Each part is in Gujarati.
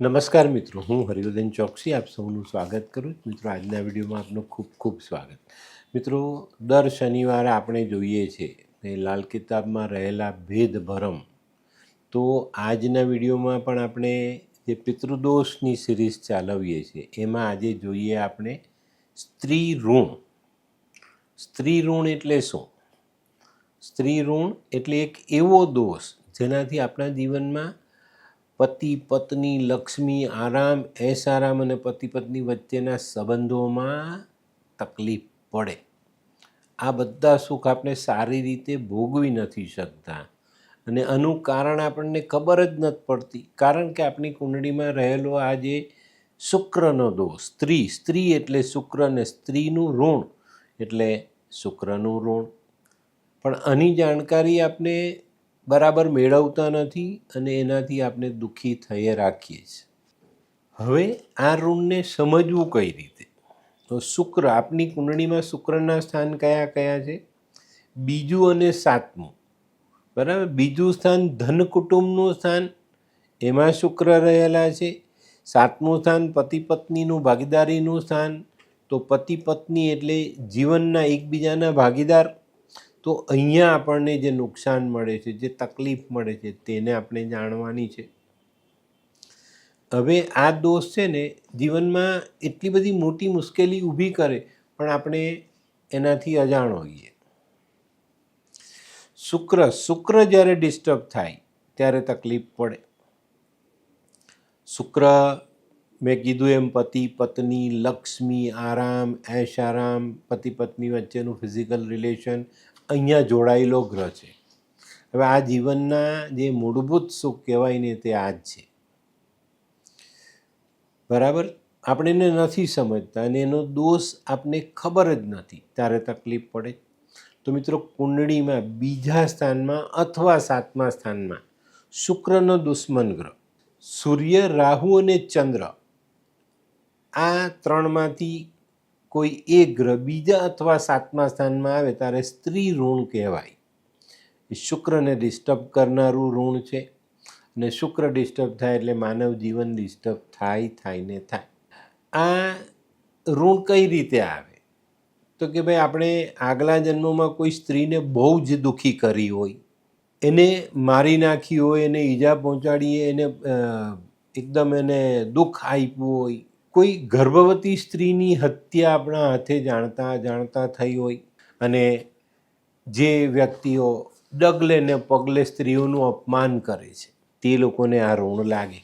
નમસ્કાર મિત્રો, હું હરિવર્ધન ચોકસી, આપ સૌનું સ્વાગત કરું છું. મિત્રો, આજના વિડીયોમાં આપનું ખૂબ ખૂબ સ્વાગત. મિત્રો, દર શનિવારે આપણે જોઈએ છીએ એ લાલ કિતાબમાં રહેલા ભેદભરમ. તો આજના વિડીયોમાં પણ આપણે જે પિતૃદોષની સિરીઝ ચાલવીએ છીએ, એમાં આજે જોઈએ આપણે સ્ત્રી ઋણ સ્ત્રી ઋણ એટલે શું? સ્ત્રી ઋણ એટલે એક એવો દોષ જેનાથી આપણા જીવનમાં પતિ, પત્ની, લક્ષ્મી, આરામ એસારામ અને પતિ, પત્ની વચ્ચેના સંબંધોમાં તકલીફ પડે. આ બધા સુખ આપણે સારી રીતે ભોગવી નથી શકતા. અને આનું કારણ આપણને ખબર જ નથી પડતી. કારણ કે આપણી કુંડળીમાં રહેલો આ જે શુક્રનો દોષ, સ્ત્રી સ્ત્રી એટલે શુક્ર અને સ્ત્રીનું ઋણ, એટલે શુક્રનું ઋણ. પણ આની જાણકારી આપણે બરાબર મેળવતા નથી અને એનાથી આપણે દુઃખી થઈએ રાખીએ છીએ. હવે આ ઋણને સમજવું કઈ રીતે? તો શુક્ર, આપની કુંડળીમાં શુક્રના સ્થાન કયા કયા છે? બીજું અને સાતમું. બરાબર? બીજું સ્થાન ધન કુટુંબનું સ્થાન, એમાં શુક્ર રહેલા છે. સાતમું સ્થાન પતિ પત્નીનું ભાગીદારીનું સ્થાન. તો પતિ પત્ની એટલે જીવનના એકબીજાના ભાગીદાર તો અહીંયા આપણને જે નુકસાન મળે છે, જે તકલીફ મળે છે, તેને આપણે જાણવાની છે. હવે આ દોષ છે ને, જીવનમાં એટલી બધી મોટી મુશ્કેલી ઊભી કરે, પણ આપણે એનાથી અજાણ હોઈએ. શુક્ર શુક્ર જ્યારે ડિસ્ટર્બ થાય, ત્યારે તકલીફ પડે. શુક્ર મેં કીધું એમ, પતિ, પત્ની, લક્ષ્મી, આરામ એશ આરામ પતિ, પત્ની વચ્ચેનું ફિઝિકલ રિલેશન અહીંયા જોડાયેલો ગ્રહ છે. હવે આ જીવનના જે મૂળભૂત સુખ કહેવાય ને તે આ જ છે. બરાબર? આપણે એને નથી સમજતા અને એનો દોષ આપને ખબર જ નથી. ત્યારે તકલીફ પડે. તો મિત્રો, કુંડળીમાં બીજા સ્થાનમાં અથવા સાતમા સ્થાનમાં શુક્રનો દુશ્મન ગ્રહ, સૂર્ય, રાહુ અને ચંદ્ર આ ત્રણમાંથી કોઈ એક ગ્રહ બીજા અથવા સાતમા સ્થાનમાં આવે, ત્યારે સ્ત્રી ઋણ કહેવાય. શુક્રને ડિસ્ટર્બ કરનારું ઋણ છે અને શુક્ર ડિસ્ટર્બ થાય એટલે માનવ જીવન ડિસ્ટર્બ થાય થાય ને થાય. આ ઋણ કઈ રીતે આવે? તો કે ભાઈ, આપણે આગલા જન્મમાં કોઈ સ્ત્રીને બહુ જ દુઃખી કરી હોય, એને મારી નાખી હોય, એને ઈજા પહોંચાડીએ, એને એકદમ એને દુઃખ આપ્યું હોય કોઈ ગર્ભવતી સ્ત્રીની હત્યા આપણા હાથે જાણતા જાણતા થઈ હોય અને જે વ્યક્તિઓ ડગલે ને પગલે સ્ત્રીઓનું અપમાન કરે છે, તે લોકોને આ ઋણ લાગે.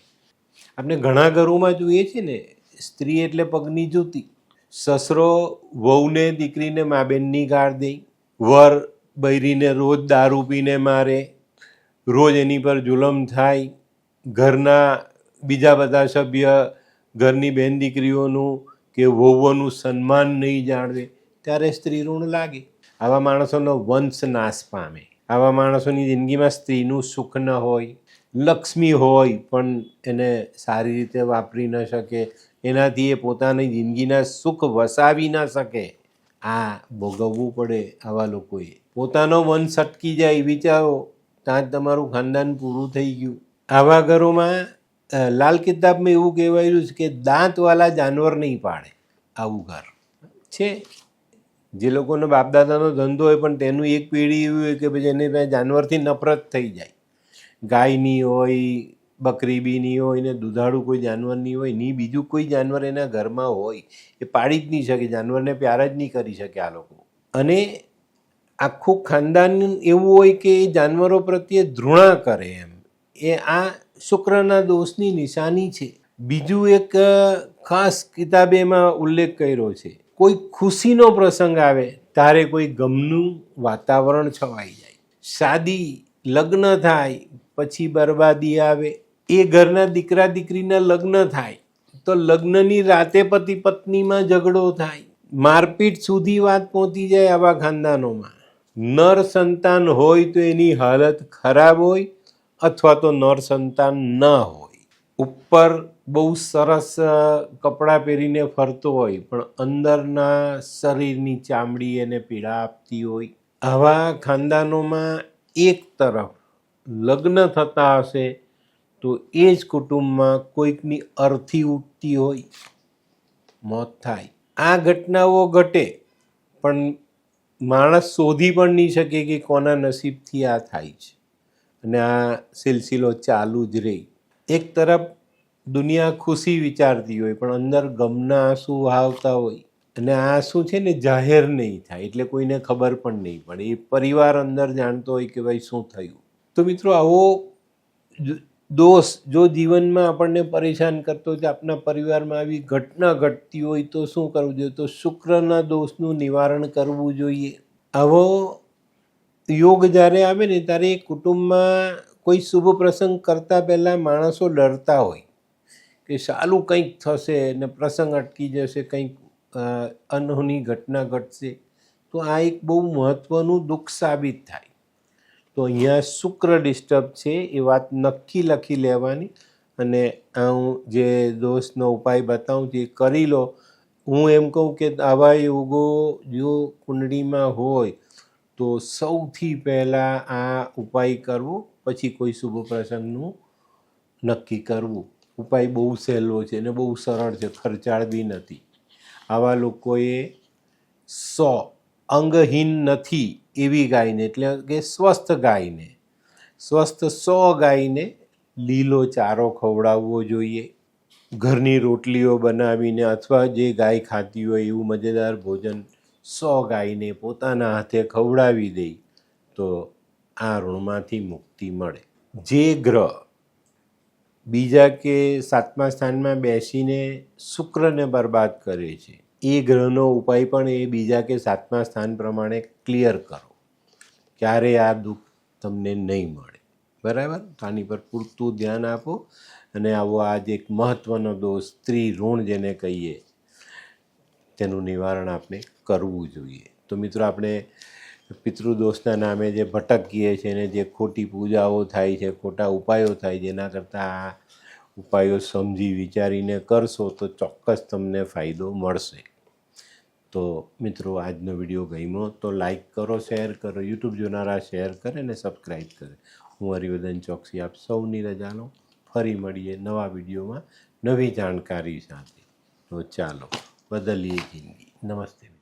આપણે ઘણા ઘરોમાં જોઈએ છીએ ને, સ્ત્રી એટલે પગની જૂતી. સસરો વહુને દીકરીને મા બેનની ગાળ દે, વર બૈરીને રોજ દારૂ પીને મારે, રોજ એની પર જુલમ થાય, ઘરના બીજા બધા સભ્ય ઘરની બેન દીકરીઓનું કે વહુઓનું સન્માન નહીં જાણવે, ત્યારે સ્ત્રી ઋણ લાગે. આવા માણસોનો વંશ નાશ પામે. આવા માણસોની જિંદગીમાં સ્ત્રીનું સુખ ન હોય, લક્ષ્મી હોય, પણ એને સારી રીતે વાપરી ન શકે. એનાથી એ પોતાની જિંદગીના સુખ વસાવી ન શકે. આ ભોગવવું પડે આવા લોકોએ. પોતાનો વંશ અટકી જાય, વિચારો ત્યાં તમારું ખાનદાન પૂરું થઈ ગયું. આવા ઘરોમાં લાલ કિતાબમાં એવું કહેવાયેલું છે કે દાંતવાળા જાનવર નહીં પાડે આવું ઘર. છે. જે લોકોનો બાપદાદાનો ધંધો હોય પણ તેનું એક પેઢી એવી હોય કે પછી એને જાનવરથી નફરત થઈ જાય. ગાયની હોય, બકરી બીની હોય ને દુધાળું કોઈ જાનવરની હોય નહીં બીજું કોઈ જાનવર એના ઘરમાં હોય એ પાડી જ નહીં શકે, જાનવરને પ્યાર જ નહીં કરી શકે આ લોકો. અને આખું ખાનદાન એવું હોય કે એ જાનવરો પ્રત્યે ધૃણા કરે એમ. એ આ શુક્રના દોષની નિશાની છે. બીજું એક ખાસ કિતાબે એમાં ઉલ્લેખ કર્યો છે. કોઈ ખુશીનો પ્રસંગ આવે ત્યારે કોઈ ગમનું વાતાવરણ છવાઈ જાય. શાદી, લગ્ન થાય, પછી બરબાદી આવે. એ ઘરના દીકરા દીકરીના લગ્ન થાય. તો લગ્નની રાતે પતિ પત્નીમાં ઝઘડો થાય. મારપીટ સુધી વાત પહોંચી જાય આવા ખાનદાનોમાં. નર સંતાન હોય તો એની હાલત ખરાબ હોય અથવા તો નર સંતાન ન હોય. ઉપર બહુ સરસ કપડાં પહેરીને ફરતો હોય, પણ અંદરના શરીરની ચામડી એને પીડા આપતી હોય. આવા ખાનદાનોમાં એક તરફ લગ્ન થતા હશે, તો એ જ કુટુંબમાં કોઈકની અર્થી ઉઠતી હોય, મોત થાય. આ ઘટનાઓ ઘટે, પણ માણસ શોધી પણ નહીં શકે કે કોના નસીબથી આ થાય છે. અને આ સિલસિલો ચાલુ જ રહે. એક તરફ દુનિયા ખુશી વિચારતી હોય, પણ અંદર ગમના આંસુ વહાવતા હોય. અને આ આંસુ છે ને જાહેર નહીં થાય, એટલે કોઈને ખબર પણ નહીં પડે. એ પરિવાર અંદર જાણતો હોય કે ભાઈ શું થયું. તો મિત્રો, આવો દોષ જો જીવનમાં આપણને પરેશાન કરતો હોય આપના પરિવારમાં આવી ઘટના ઘટતી હોય તો શું કરવું જોઈએ? તો શુક્રના દોષનું નિવારણ કરવું જોઈએ. આવો યોગ જ્યારે આવે ને ત્યારે એ કુટુંબમાં કોઈ શુભ પ્રસંગ કરતાં પહેલાં માણસો ડરતા હોય કે સાલું કંઈક થશે ને પ્રસંગ અટકી જશે, કંઈક અનહોની ઘટના ઘટશે, તો આ એક બહુ મહત્ત્વનું દુઃખ સાબિત થાય. તો અહીંયા શુક્ર ડિસ્ટર્બ છે એ વાત નક્કી લખી લેવાની અને હું જે દોષનો ઉપાય બતાવું એ કરી લો. હું એમ કહું કે આવા યોગો જો કુંડળીમાં હોય તો સૌથી પહેલાં આ ઉપાય કરવો, પછી કોઈ શુભ પ્રસંગનું નક્કી કરવું. ઉપાય બહુ સહેલો છે અને બહુ સરળ છે ખર્ચાળ બી નથી. આવા લોકોએ સો અંગહીન નથી એવી ગાયને, એટલે કે સ્વસ્થ ગાયને. સ્વસ્થ સો ગાયને લીલો ચારો ખવડાવવો જોઈએ. ઘરની રોટલીઓ બનાવીને અથવા જે ગાય ખાતી હોય એવું મજેદાર ભોજન સો ગાયને પોતાના હાથે ખવડાવી દે તો આ ઋણમાંથી મુક્તિ મળે. જે ગ્રહ બીજા કે સાતમા સ્થાનમાં બેસીને શુક્રને બરબાદ કરે છે, એ ગ્રહનો ઉપાય પણ એ બીજા કે સાતમા સ્થાન પ્રમાણે ક્લિયર કરો. ક્યારે આ દુઃખ તમને નહીં મળે. બરાબર? આની પર પૂરતું ધ્યાન આપો અને આવો આજ એક મહત્ત્વનો દોષ સ્ત્રી ઋણ જેને કહીએ તેનું નિવારણ આપણે કરવું જોઈએ. તો મિત્રો, આપણે પિતૃદોષના નામે જે ભટકીએ છીએ અને જે ખોટી પૂજાઓ થાય છે, ખોટા ઉપાયો થાય છે, એના કરતાં આ ઉપાયો સમજી વિચારીને કરશો તો ચોક્કસ તમને ફાયદો મળશે. તો મિત્રો, આજનો વીડિયો ગમ્યો તો લાઈક કરો, શેર કરો, યુટ્યુબ જોનારા શેર કરે અને સબસ્ક્રાઈબ કરે. હું હરિવર્ધન ચોકસી આપ સૌની રજાનો ફરી મળીએ નવા વિડીયોમાં નવી જાણકારી સાથે. તો ચાલો. बदल लीजिए नमस्ते